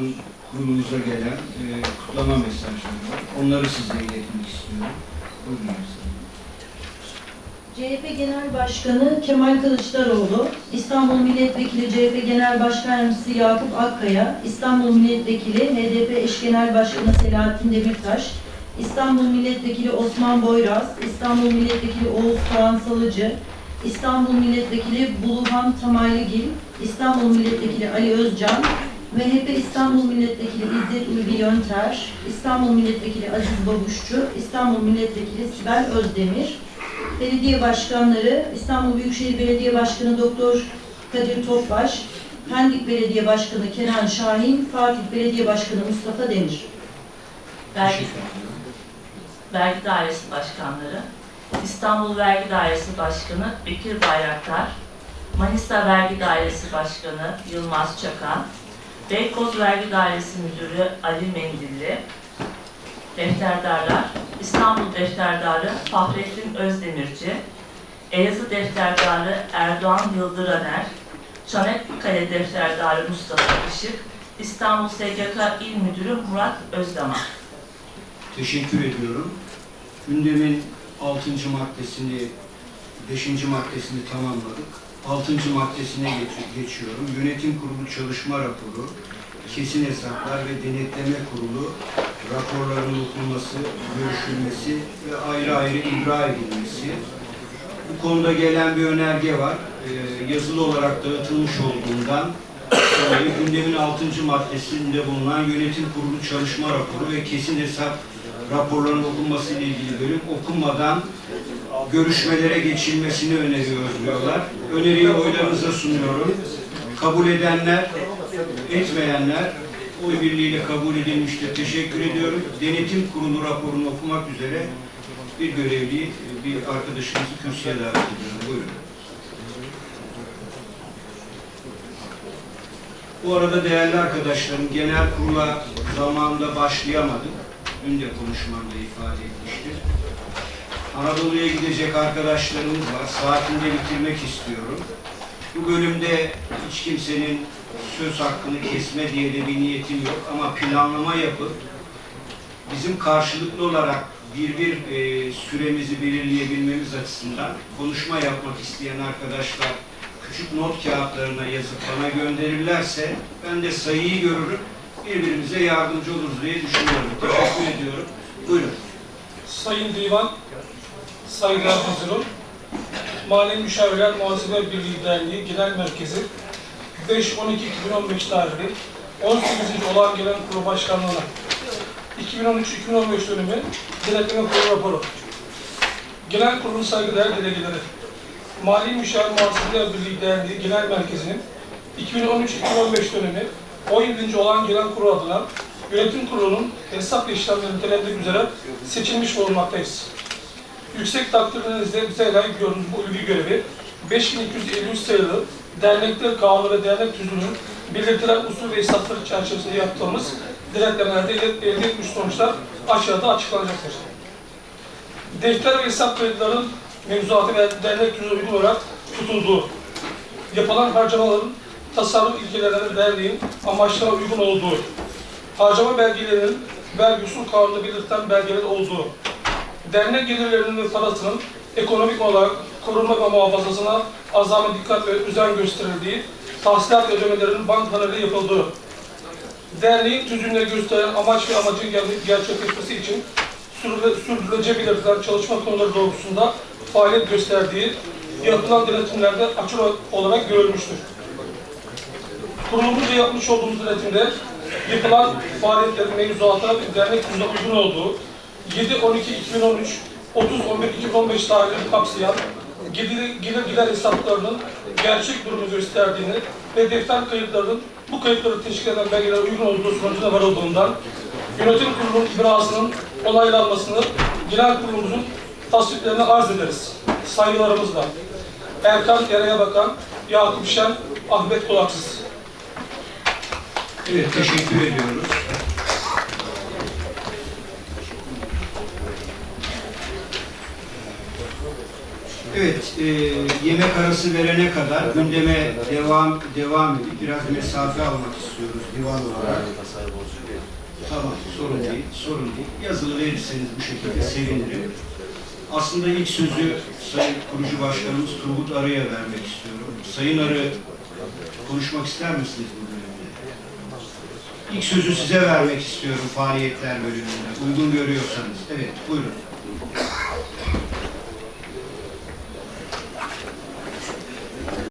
Kurulu'nun kurulumuza gelen e, kutlama mesajları var. Onları size iletmek istiyorum. Buyurun. CHP Genel Başkanı Kemal Kılıçdaroğlu, İstanbul Milletvekili CHP Genel Başkan Yardımcısı Yakup Akkaya, İstanbul Milletvekili HDP Eş Genel Başkanı Selahattin Demirtaş, İstanbul Milletvekili Osman Boyraz, İstanbul Milletvekili Oğuz Kağan Salıcı, İstanbul Milletvekili Buluhan Tamaylıgil, İstanbul Milletvekili Ali Özcan, MHP İstanbul Milletvekili İzzet Ulvi Yönter, İstanbul Milletvekili Aziz Babuşçu, İstanbul Milletvekili Sibel Özdemir, Belediye başkanları İstanbul Büyükşehir Belediye Başkanı Doktor Kadir Topbaş, Pendik Belediye Başkanı Kenan Şahin, Fatih Belediye Başkanı Mustafa Demir. Vergi. Vergi Dairesi Başkanları, İstanbul Vergi Dairesi Başkanı Bekir Bayraktar, Manisa Vergi Dairesi Başkanı Yılmaz Çakan, Beykoz Vergi Dairesi Müdürü Ali Mendilli, Defterdarlar, İstanbul Defterdarı Fahrettin Özdemirci, Elazığ Defterdarı Erdoğan Yıldıraner, Çanakkale Defterdarı Mustafa Işık, İstanbul SGK İl Müdürü Murat Özdamar. Teşekkür ediyorum. Gündemin 6. maddesini, 5. maddesini tamamladık. 6. maddesine geç- geçiyorum. Yönetim Kurulu Çalışma Raporu, Kesin Hesaplar ve Denetleme Kurulu raporların okunması, görüşülmesi ve ayrı ayrı ibra edilmesi. Bu konuda gelen bir önerge var. Ee, yazılı olarak dağıtılmış olduğundan dolayı gündemin 6. maddesinde bulunan Yönetim Kurulu Çalışma Raporu ve Kesin Hesap raporların okunması ile ilgili bölüm okunmadan görüşmelere geçilmesini öneriyor diyorlar. Öneriyi oylarınıza sunuyorum. Kabul edenler, etmeyenler oy birliğiyle kabul edilmiştir. Teşekkür ediyorum. Denetim Kurulu raporunu okumak üzere bir görevli, bir arkadaşımızı kürsüye davet ediyorum. Buyurun. Bu arada değerli arkadaşlarım, genel kurula zamanında başlayamadık. Dün de konuşmamda ifade etmiştir. Anadolu'ya gidecek arkadaşlarımız var. Saatinde bitirmek istiyorum. Bu bölümde hiç kimsenin söz hakkını kesme diye de bir niyetim yok ama planlama yapıp bizim karşılıklı olarak bir bir e, süremizi belirleyebilmemiz açısından konuşma yapmak isteyen arkadaşlar küçük not kağıtlarına yazıp bana gönderirlerse ben de sayıyı görürüm, birbirimize yardımcı oluruz diye düşünüyorum. Teşekkür ediyorum. Buyurun. Sayın Divan, saygılar huzurum. Mali Müşavirler Muhasebe Birliği Derneği Genel Merkezi 5-12-2015 tarihli 18. olan gelen kurulu başkanlığına 2013-2015 dönemi denetleme kurulu raporu. Genel kurulun saygıdeğer delegeleri. Mali Müşavir Muhasebe Birliği Derneği Genel Merkezi'nin 2013-2015 dönemi 17. olan gelen kurul adına Yönetim Kurulu'nun hesap işlemlerini tenezzül üzere seçilmiş bulunmaktayız. Yüksek takdirinizle bize layık gördüğünüz bu ülvi görevi 5253 sayılı dernekler kanunu ve dernek tüzüğünün belirtilen usul ve hesapları çerçevesinde yaptığımız denetlemelerde elde etmiş sonuçlar aşağıda açıklanacaktır. Defter ve hesap kayıtlarının mevzuatı ve dernek tüzüğü uygun olarak tutulduğu, yapılan harcamaların tasarruf ilkelerine ve derneğin amaçlarına uygun olduğu, harcama belgelerinin vergi usul kanunu belirten belgeler olduğu, dernek gelirlerinin parasının ekonomik olarak korunma ve muhafazasına azami dikkat ve özen gösterildiği, tahsilat ödemelerinin bankalarıyla yapıldığı, derneğin tüzüğünde gösteren amaç ve amacın ger- gerçekleşmesi için sürdürüle- sürdürülecek belirtilen çalışma konuları doğrultusunda faaliyet gösterdiği, yapılan denetimlerde açık olarak görülmüştür. Kurulumuzda yapmış olduğumuz denetimde yapılan faaliyetlerin mevzuata ve dernek tüzüğüne uygun olduğu, 7-12-2013, 30-11-2015 tarihleri kapsayan gelir, gelir gider hesaplarının gerçek durumu gösterdiğini ve defter kayıtlarının bu kayıtları teşkil eden belgelere uygun olduğu sonucuna varıldığından yönetim kurulunun ibrasının onaylanmasını genel kurulumuzun tasdiklerine arz ederiz. Saygılarımızla. Erkan Eray'a Bakan, Yakup Şen, Ahmet Kolaksız. Evet, teşekkür ediyoruz. Evet, e, yemek arası verene kadar gündeme devam devam edip biraz mesafe almak istiyoruz divan olarak. Tamam, sorun değil, sorun değil. Yazılı verirseniz bu şekilde sevinirim. Aslında ilk sözü Sayın Kurucu Başkanımız Turgut Arı'ya vermek istiyorum. Sayın Arı, konuşmak ister misiniz bu bölümde? İlk sözü size vermek istiyorum faaliyetler bölümünde. Uygun görüyorsanız. Evet, buyurun.